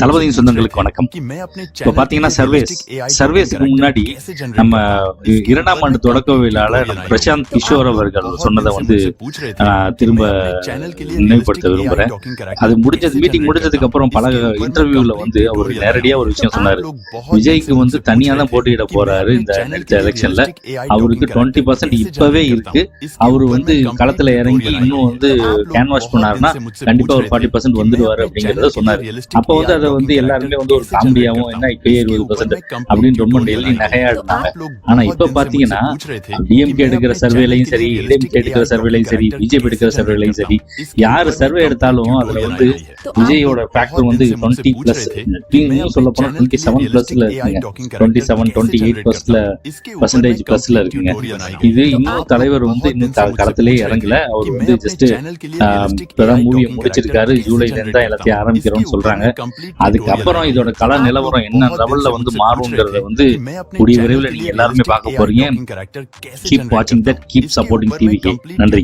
தளபதியின் சொந்தங்களுக்கு வணக்கம்। இப்போ பாத்தீங்கன்னா சர்வேஸ் சர்வேஸ்க்கு முன்னாடி நம்ம இரண்டாம் ஆண்டு தொடக்க விழால பிரசாந்த் கிஷோர் அவர்கள் சொன்னதை வந்து திரும்ப நினைவுபடுத்த விரும்புறேன். அது முடிஞ்சது மீட்டிங் முடிஞ்சதுக்கு அப்புறம் பல இன்டர்வியூல வந்து அவர் நேரடியா ஒரு விஷயம் சொன்னாரு. விஜய்க்கு வந்து தனியா தான் போட்டியிட போறாரு இந்த எலெக்ஷன்ல அவருக்கு டுவெண்ட்டி பர்சன்ட் இப்பவே இருக்கு. அவரு வந்து களத்துல இறங்கி இன்னும் வந்து கேன்வாஷ் பண்ணாருன்னா கண்டிப்பா ஒரு ஃபார்ட்டி பர்சன்ட் வந்துடுவாரு அப்படிங்கறத சொன்னாரு. அப்ப வந்து அதை வந்து எல்லாருமே வந்து ஒரு காமெடியாவும் என்ன இப்பயே இருபது பர்சன்ட் அப்படின்னு ரொம்ப டெல்லி நகையாடுனாங்க ஆனா இப்ப பாத்தீங்கன்னா டிஎம்கே எடுக்கிற சர்வேலையும் சரி எல்எம்கே எடுக்கிற சர்வேலையும் சரி பிஜேபி எடுக்கிற சர்வேலையும் சரி யாரு சர்வே எடுத்தாலும் அதுல வந்து விஜயோட ஃபேக்டர் வந்து டுவெண்ட்டி பிளஸ் சொல்ல போனா டுவெண்ட்டி செவன் பிளஸ்ல இருக்குங்க டுவெண்ட்டி செவன் டுவெண்ட்டி எயிட் பிளஸ்ல பர்சன்டேஜ் பிளஸ்ல இருக்குங்க. இது இன்னும் தலைவர் வந்து இன்னும் களத்திலே இறங்கல. அவர் வந்து ஜஸ்ட் இப்பதான் மூவியை முடிச்சிருக்காரு ஜூலைல இருந்தா எல்லாத்தையும் ஆரம்பிக்கிறோம்னு சொல்றாங்க. அதுக்கப்புறம் இதோட கல நிலவரம் என்ன லெவல்ல வந்து மாறுங்கிறத வந்து கூடிய விரைவில் நீங்க எல்லாருமே பார்க்க போறீங்க. கீப் வாட்சிங் தட் கீப் சப்போர்ட்டிங் டிவி நன்றி.